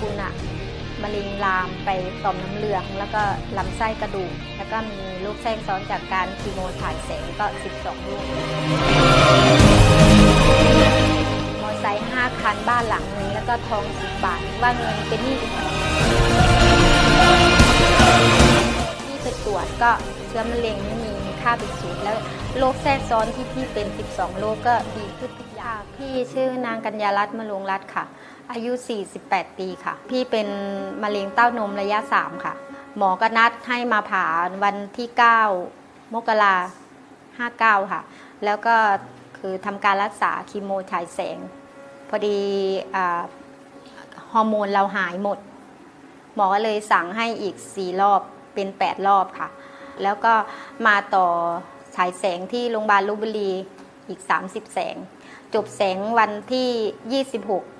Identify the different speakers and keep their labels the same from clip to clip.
Speaker 1: คุณอะมาเลงลามไปต่อมน้ำเหลือง แล้วก็ลำไส้กระดูก แล้วก็มีลูกแทรกซ้อนจากการคีโมถ่ายแสงก็ 12 ลูกมอไซค์5คันบ้านหลังนึงแล้วก็ทอง 10 บาท ว่าเงินเป็นหนี้ที่ไปตรวจก็เชื้อมะเร็งไม่มีมีค่าเป็นศูนย์แล้วโรคแทรกซ้อนที่พี่เป็น 12 โรคก็ดีขึ้นทุกอย่างพี่ชื่อนางกัญญารัตน์มะลงรัตน์ค่ะ อายุ 48 ปีค่ะ พี่เป็นมะเร็งเต้านมระยะ 3 ค่ะ หมอก็นัดให้มาผ่าวันที่ 9 มกรา59ค่ะ แล้วก็คือทำการรักษาคีโมฉายแสง พอดีฮอร์โมนเราหายหมด หมอก็เลยสั่งให้อีก 4 รอบเป็น 8 รอบค่ะ แล้วก็มาต่อฉายแสงที่โรงพยาบาลลพบุรีอีก 30 แสง จบแสงวันที่ 26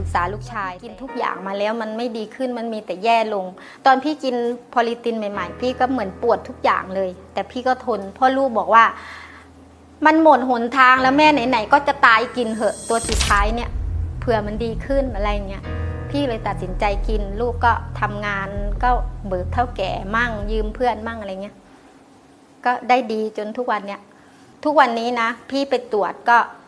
Speaker 1: ปรึกษาลูกชาย กินทุกอย่างมาแล้วมันไม่ดีขึ้นมันมีแต่แย่ลง ตอนพี่กินพอลิตินใหม่ ๆ พี่ก็เหมือนปวดทุกอย่างเลย แต่พี่ก็ทนพ่อลูกบอกว่า มันหมดหนทางแล้วแม่ไหนๆก็จะตายกินเหอะตัวสุดท้ายเนี่ยเผื่อมันดีขึ้นอะไรเงี้ยพี่เลยตัดสินใจกินลูกก็ทำงานก็เบิกเท่าแก่มั่งยืมเพื่อนมั่งอะไรเงี้ยก็ได้ดีจนทุกวันเนี้ยทุกวันนี้นะ พี่ไปตรวจก็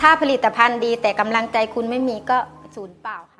Speaker 1: ถ้าผลิตภัณฑ์ดีแต่กำลังใจคุณไม่มีก็ศูนย์เปล่าค่ะ